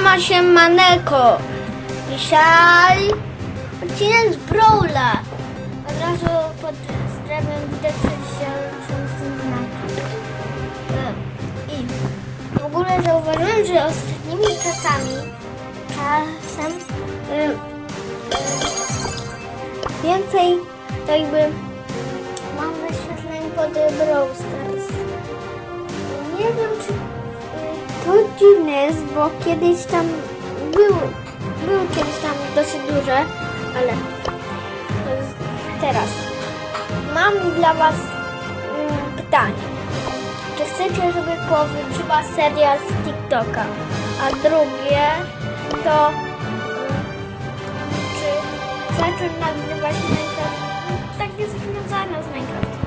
Siema, siemaneko! Dzisiaj odcinek z Brawla. Od razu pod strefem widać, się znaki. E, I w ogóle zauważyłem, że ostatnimi czasami, czasem e, e, więcej jakby mam wyświetleń pod Brawl Stars. Nie wiem, czy y, to dziwne jest, bo kiedyś tam był, był kiedyś tam dosyć duże, ale teraz. Mam dla Was mm, pytanie. Czy chcecie, żeby powróciła seria z TikToka? A drugie to mm, czy zacząć nagrywać Minecraft? Tak jest związane z Minecraft.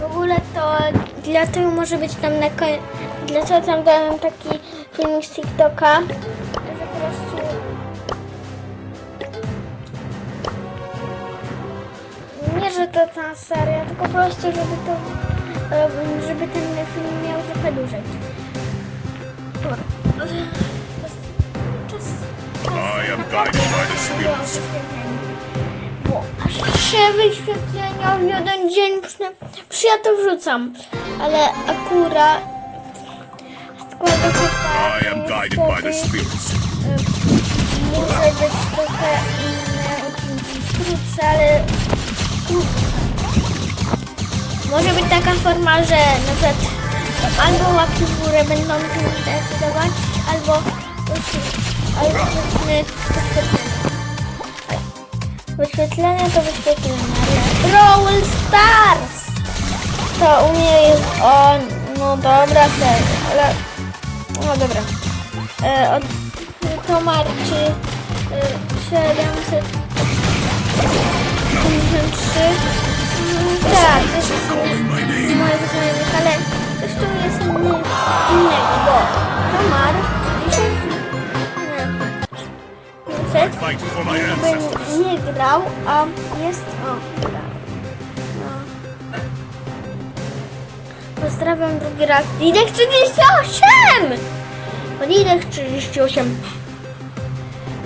W ogóle to dlatego może być tam na koniec. Dlaczego tam dałem taki filmik z TikToka, że po prostu. Nie, że to ta seria, tylko po prostu, żeby to. żeby ten film miał trochę dłużej. Dobra. Czas. I am guided by the spirits. Bo aż trzy wyświetlenia w jeden dzień, przynajmniej przecież ja to wrzucam, ale akurat składam się tak, I am guided by the niestety, spirits. muszę być trochę inne odcinki wkrótce, ale może być taka forma, że na przykład albo łapki w górę będą decydować, albo albo wyświetlenia. Wyświetlenia to wyświetlenia, ale Stars! To u mnie jest, o, no dobra, serio, ale, no dobra. E, od, to marczy e, 753. Mm, Tak, to jest moje znajomych, ale coś tu jest inny, innego, bo to mar 30, nie, 500 Fight for my jakby ancestors. nie grał, a jest. O, grał. Pozdrawiam drugi raz. Didek 38! Bo Didek 38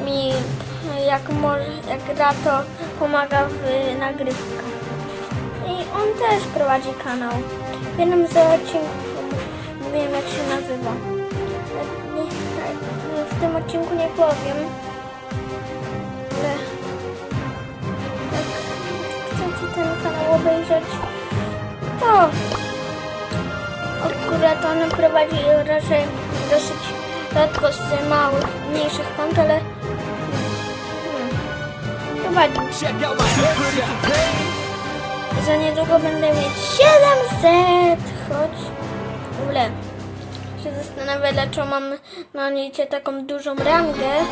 mi jak może, jak gra to pomaga w nagrywkach. I on też prowadzi kanał. W jednym z odcinków wiem jak się nazywa. W tym odcinku nie powiem. Ale jak chcecie ten kanał obejrzeć, to akurat on prowadzi raczej dosyć rzadko z małych, mniejszych kont, ale hmm, prowadzi. Za niedługo będę mieć 700, choć w ogóle się zastanawiam, dlaczego mam na nicie taką dużą rangę.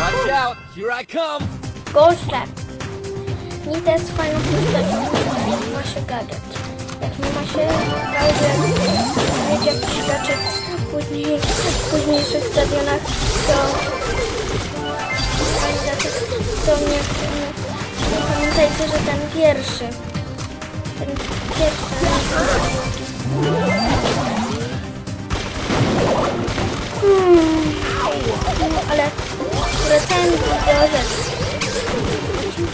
Watch out. Here I come. Gośle. Nita jest fajną postacią, ma się. Jak nie ma się gadać, mieć jakiś w później, w późniejszych stadionach, to to nie, nie, nie pamiętajcie, że ten pierwszy, ten pierwszy, hmm, ale wracając do rzeczy.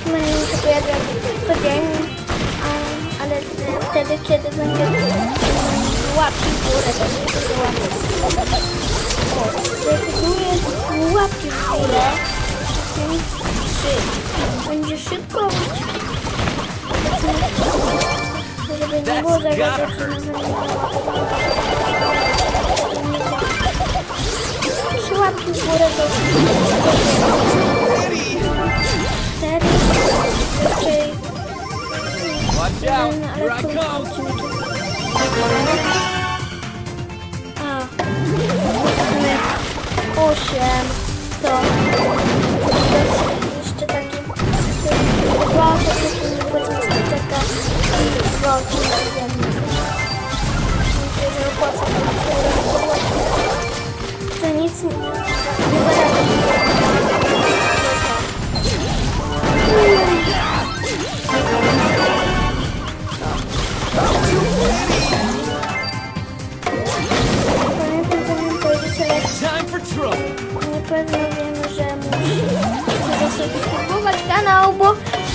Będę się pojawiać codziennie, ale wtedy, kiedy będzie łapki w górę, dużo łapki. W górę, czyli trzy. Będzie szybko być. Żeby nie było zagadek, że możemy Trzy łapki w górę to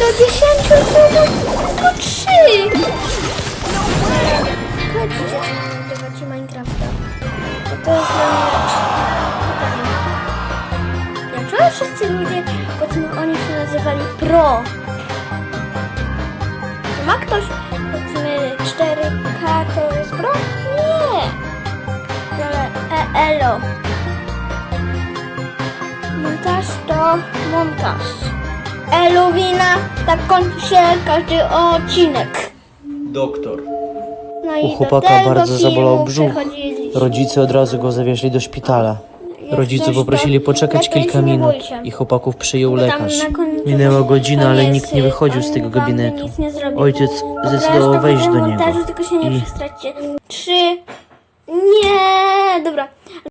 Do 10 subów tylko 3! Chodźcie, nagrywacie Minecrafta. Bo to jest dla mnie pytanie. Dlaczego wszyscy ludzie, powiedzmy, oni się nazywali pro? Czy ma ktoś, powiedzmy, 4K to jest pro? Nie! Ale e, elo. Montaż to montaż. Eluwina, tak kończy się każdy odcinek. Doktor. No i U do chłopaka tego bardzo filmu zabolał brzuch. Rodzice od razu go zawieźli do szpitala. Jak Rodzice coś, poprosili poczekać lepiej kilka się nie minut bójcie. i chłopaków przyjął Bo tam lekarz. na końcu Minęła godzina, ale jest, nikt nie wychodził z on tego wam gabinetu. nic nie zrobi. Ojciec zdecydował wejść do niego. montażu, tylko się nie I przestraćcie. Trzy. Nie, dobra.